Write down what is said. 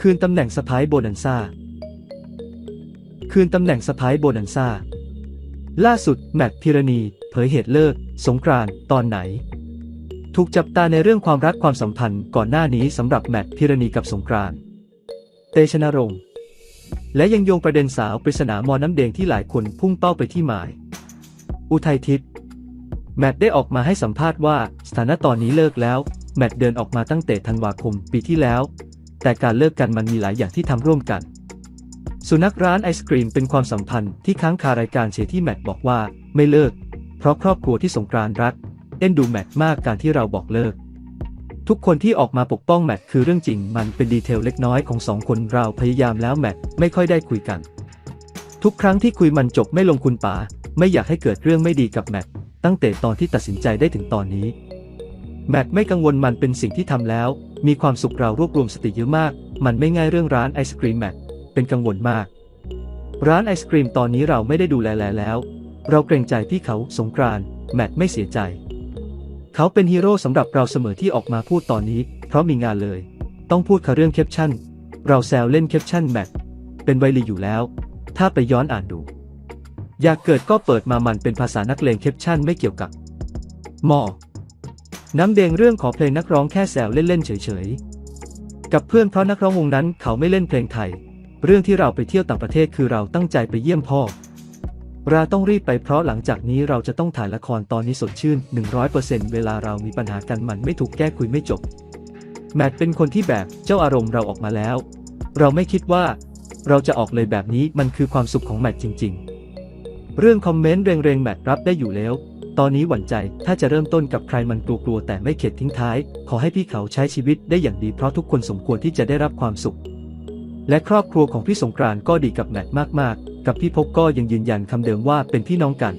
คืนตำแหน่งสะพ้ายโบนันซ่า คืนตำแหน่งสะพ้ายโบนันซ่า ล่าสุดแมตต์พิรณี เผยเหตุเลิก สงกรานต์ตอนไหน ถูกจับตาในเรื่องความรักความสัมพันธ์ก่อนหน้านี้สำหรับแมตต์พิรณีกับสงกรานต์เตชนรงค์และยังโยงประเด็นสาวปริศนามอน้ำเดงที่หลายคนพุ่งเป้าไปที่หมาย อุทัยทิพย์แมตต์ได้ออกมาให้สัมภาษณ์ว่าสถานะตอนนี้เลิกแล้ว แมตต์เดินออกมาตั้งแต่ธันวาคมปีที่แล้ว แต่การเลิกกันมันมีหลายอย่างที่ทำร่วมกัน สุนัขร้านไอศกรีมเป็นความสัมพันธ์ที่ค้างคารายการเชที่แมตต์บอกว่าไม่เลิก เพราะครอบครัวที่สงกรานต์รักเอ็นดูแมตต์มากการที่เราบอกเลิก ทุกคนที่ออกมาปกป้องแมตต์คือเรื่องจริง มันเป็นดีเทลเล็กน้อยของสองคนเราพยายามแล้วแมตต์ไม่ค่อยได้คุยกัน ทุกครั้งที่คุยมันจบไม่ลงคุณป๋าไม่อยากให้เกิดเรื่องไม่ดีกับแมตต์ตั้งแต่ตอนที่ตัดสินใจได้ถึงตอนนี้ แมตต์ไม่กังวลมันเป็นสิ่งที่ทำแล้ว มีความสุขเรารวบรวมสติเยอะมาก มันไม่ง่ายเรื่องร้านไอศกรีมแมตต์เป็นกังวลมาก ร้านไอศกรีมตอนนี้เราไม่ได้ดูแลแล้ว เราเกรงใจพี่เขาสงกรานต์แมตต์ไม่เสียใจ เขาเป็นฮีโร่สำหรับเราเสมอที่ออกมาพูดตอนนี้ เพราะมีงานเลย ต้องพูดค่ะเรื่องแคปชั่น เราแซวเล่นแคปชั่นแมทเป็นไวลีอยู่แล้ว ถ้าไปย้อนอ่านดู อยากเกิดก็เปิดมามันเป็นภาษานักเลงแคปชั่นไม่เกี่ยวกับหมอ น้ำเดงเรื่องขอเพลงนักร้องแค่แซวเล่นๆเฉยๆ กับเพื่อนเพราะนักร้องวงนั้นเขาไม่เล่นเพลงไทย เรื่องที่เราไปเที่ยวต่างประเทศคือเราตั้งใจไปเยี่ยมพ่อ เราต้องรีบไปเพราะหลังจากนี้เราจะต้องถ่ายละครตอนนี้สดชื่น 100%เวลาเรามีปัญหากันมันไม่ถูกแก้คุยไม่จบ แมทเป็นคนที่แบบเจ้าอารมณ์เราออกมาแล้ว เราไม่คิดว่า เราจะออกเลยแบบนี้มันคือความสุขของแมทจริง ๆ เรื่องคอมเมนต์เรงๆแมทรับได้อยู่แล้ว ตอนนี้หวั่นใจถ้าจะเริ่มต้นกับใครมันกลัวๆแต่ไม่เข็ดทิ้งท้าย ขอให้พี่เขาใช้ชีวิตได้อย่างดีเพราะทุกคนสมควรที่จะได้รับความสุข และครอบครัวของพี่สงกรานต์ก็ดีกับแมทมากๆ กับพี่พกก็ยังยืนยันคำเดิมว่าเป็นพี่น้องกัน